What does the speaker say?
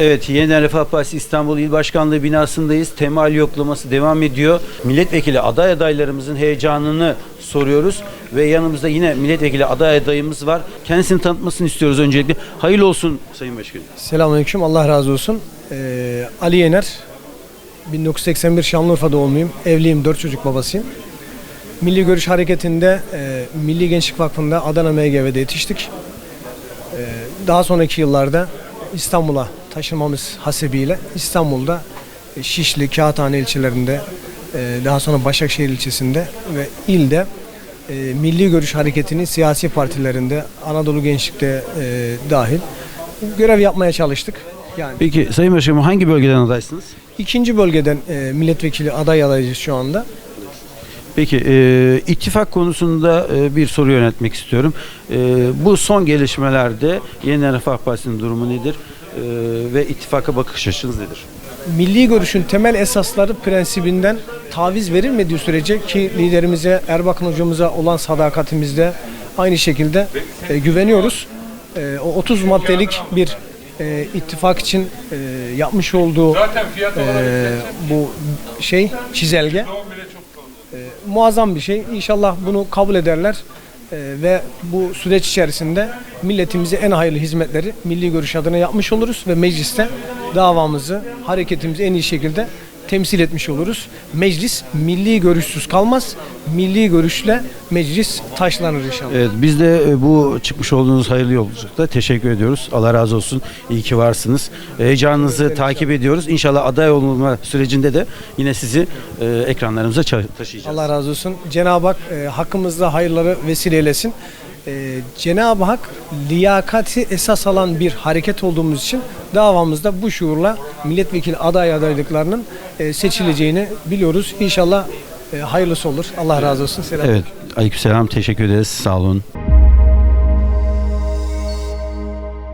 Evet, Yeniden Refah Partisi İstanbul İl Başkanlığı binasındayız. Temal yoklaması devam ediyor. Milletvekili aday adaylarımızın heyecanını soruyoruz. Ve yanımızda yine milletvekili aday adayımız var. Kendisini tanıtmasını istiyoruz öncelikle. Hayırlı olsun Sayın Başkanım. Selamünaleyküm. Allah razı olsun. Ee, Ali Yener. 1981 Şanlıurfa doğumluyum. Evliyim. Dört çocuk babasıyım. Milli Görüş Hareketi'nde e, Milli Gençlik Vakfı'nda Adana MGV'de yetiştik. Ee, daha sonraki yıllarda İstanbul'a taşınmamız hasebiyle İstanbul'da e, Şişli, Kağıthane ilçelerinde e, daha sonra Başakşehir ilçesinde ve ilde e, Milli Görüş Hareketi'nin siyasi partilerinde Anadolu Gençlik'te dahil görev yapmaya çalıştık. Yani Peki Sayın Başkanım hangi bölgeden adaysınız? ikinci bölgeden milletvekili aday adayız şu anda. Peki e, ittifak konusunda e, bir soru yönetmek istiyorum. E, bu son gelişmelerde Yeniden Refah Partisi'nin durumu nedir? E, ve ittifaka bakış açınız nedir? Milli görüşün temel esasları prensibinden taviz verilmediği sürece ki liderimize Erbakan hocamıza olan sadakatimizde aynı şekilde e, güveniyoruz. E, o 30 maddelik bir e, ittifak için e, yapmış olduğu e, bu şey çizelge e, muazzam bir şey. İnşallah bunu kabul ederler ve bu süreç içerisinde milletimize en hayırlı hizmetleri milli görüş adına yapmış oluruz ve mecliste davamızı, hareketimizi en iyi şekilde temsil etmiş oluruz. Meclis milli görüşsüz kalmaz. Milli görüşle meclis taşlanır inşallah. Evet, biz de e, bu çıkmış olduğunuz hayırlı yolculukta teşekkür ediyoruz. Allah razı olsun. İyi ki varsınız. Heyecanınızı takip ediyoruz. İnşallah aday olma sürecinde de yine sizi e, ekranlarımıza taşıyacağız. Allah razı olsun. Cenab-ı Hak e, hakkımızda hayırları vesile eylesin. E, Cenab-ı Hak liyakati esas alan bir hareket olduğumuz için davamızda bu şuurla milletvekili aday adaylıklarının e, seçileceğini biliyoruz. İnşallah e, hayırlısı olur. Allah razı olsun. Selam. Evet, aleykümselam. Teşekkür ederiz. Sağ olun.